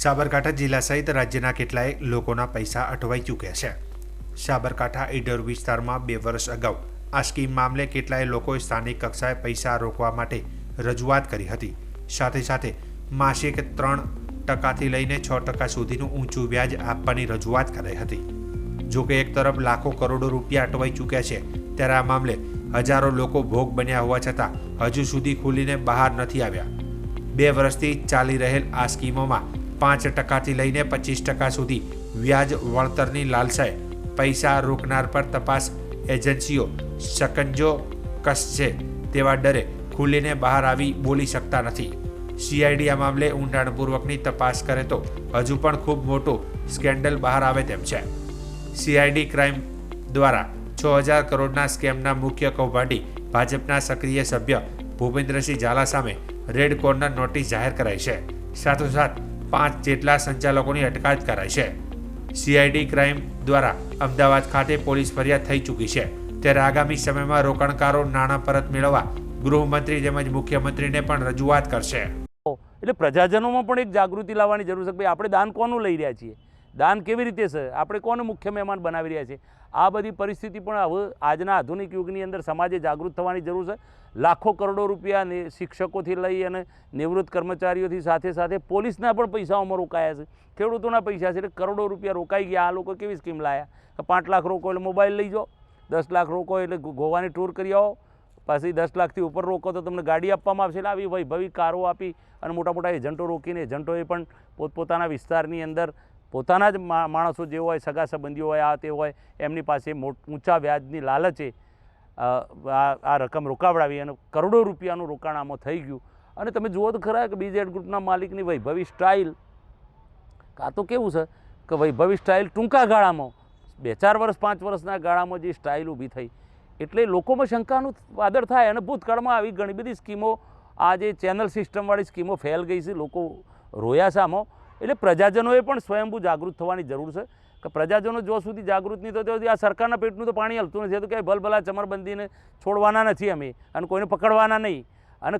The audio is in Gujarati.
સાબરકાંઠા જિલ્લા સહિત રાજ્યના કેટલાય લોકોના પૈસા અટવાઈ ચૂક્યા છે. સાબરકાંઠા ઈડર વિસ્તારમાં બે વર્ષ અગાઉ આ સ્કીમ મામલે કેટલાય લોકોએ સ્થાનિક કક્ષાએ પૈસા રોકવા માટે રજૂઆત કરી હતી. સાથે સાથે માસિક ત્રણ ટકાથી લઈને છ ટકા સુધીનું ઊંચું વ્યાજ આપવાની રજૂઆત કરાઈ હતી. જોકે એક તરફ લાખો કરોડો રૂપિયા અટવાઈ ચૂક્યા છે, ત્યારે આ મામલે હજારો લોકો ભોગ બન્યા હોવા છતાં હજુ સુધી ખુલીને બહાર નથી આવ્યા. બે વર્ષથી ચાલી રહેલ આ સ્કીમોમાં પાંચ ટકાથી લઈને પચીસ ટકા સુધી વ્યાજ વળતરની લાલસાએ પૈસા રોકનાર પર તપાસ એજન્સીઓ સકંજો કસશે તેવા ડરે ખુલીને બહાર આવી બોલી શકતા નથી. સીઆઈડી આ મામલે ઊંડાણપૂર્વકની તપાસ કરે તો હજુ પણ ખૂબ મોટું સ્કેન્ડલ બહાર આવે તેમ છે. સીઆઈડી ક્રાઇમ દ્વારા છ હજાર કરોડના સ્કેમના મુખ્ય કૌભાંડી ભાજપના સક્રિય સભ્ય ભૂપેન્દ્રસિંહ ઝાલા સામે રેડ કોર્નર નોટિસ જાહેર કરાઈ છે. સાથોસાથ પાંચ જેટલા સંચાલકોની અટકાયત કરાઈ છે. સીઆઈડી ક્રાઇમ દ્વારા અમદાવાદ ખાતે પોલીસ ફરિયાદ થઈ ચૂકી છે. ત્યારે આગામી સમયમાં રોકાણકારો નાણાં પરત મેળવવા ગૃહમંત્રી તેમજ મુખ્યમંત્રીને પણ રજૂઆત કરશે. એટલે પ્રજાજનોમાં પણ એક જાગૃતિ લાવવાની જરૂર છે ભાઈ આપણે દાન કોનું લઈ રહ્યા છીએ? દાન કેવી રીતે છે? આપણે કોને મુખ્ય મહેમાન બનાવી રહ્યા છીએ? આ બધી પરિસ્થિતિ પણ હવે આજના આધુનિક યુગની અંદર સમાજે જાગૃત થવાની જરૂર છે. લાખો કરોડો રૂપિયા શિક્ષકોથી લઈ અને નિવૃત્ત કર્મચારીઓથી સાથે સાથે પોલીસના પણ પૈસાઓમાં રોકાયા છે. ખેડૂતોના પૈસા છે એટલે કરોડો રૂપિયા રોકાઈ ગયા. આ લોકો કેવી સ્કીમ લાયા? પાંચ લાખ રોકો એટલે મોબાઈલ લઈ જાઓ. દસ લાખ રોકો એટલે ગોવાની ટૂર કરી આવો. પછી દસ લાખથી ઉપર રોકો તો તમને ગાડી આપવામાં આવશે. એટલે આવી વૈભવી કારો આપી અને મોટા મોટા એજન્ટો રોકીને એજન્ટોએ પણ પોતપોતાના વિસ્તારની અંદર પોતાના જ માણસો જે હોય સગા સંબંધીઓ હોય, આ તે હોય, એમની પાસે ઊંચા વ્યાજની લાલચે આ રકમ રોકાવડાવી અને કરોડો રૂપિયાનું રોકાણ આમાં થઈ ગયું. અને તમે જુઓ તો ખરા કે બીજેડ ગ્રુપના માલિકની વૈભવી સ્ટાઇલ, કાં તો કેવું છે કે વૈભવી સ્ટાઇલ ટૂંકા ગાળામાં, બે ચાર વર્ષ, પાંચ વર્ષના ગાળામાં જે સ્ટાઇલ ઊભી થઈ. એટલે લોકોમાં શંકાનું વાદળ થાય અને ભૂતકાળમાં આવી ઘણી બધી સ્કીમો, આ જે ચેનલ સિસ્ટમવાળી સ્કીમો ફેલ ગઈ છે, લોકો રોયા છે આમાં એટલે પ્રજાજનોએ પણ સ્વયંભૂ જાગૃત થવાની જરૂર છે કે પ્રજાજનો જો સુધી જાગૃત નહીં તો સુધી આ સરકારના પેટનું તો પાણી હલતું નથી. તો ક્યાંય ભલભલા ચમરબંધીને છોડવાના નથી અમે અને કોઈને પકડવાના નહીં. અને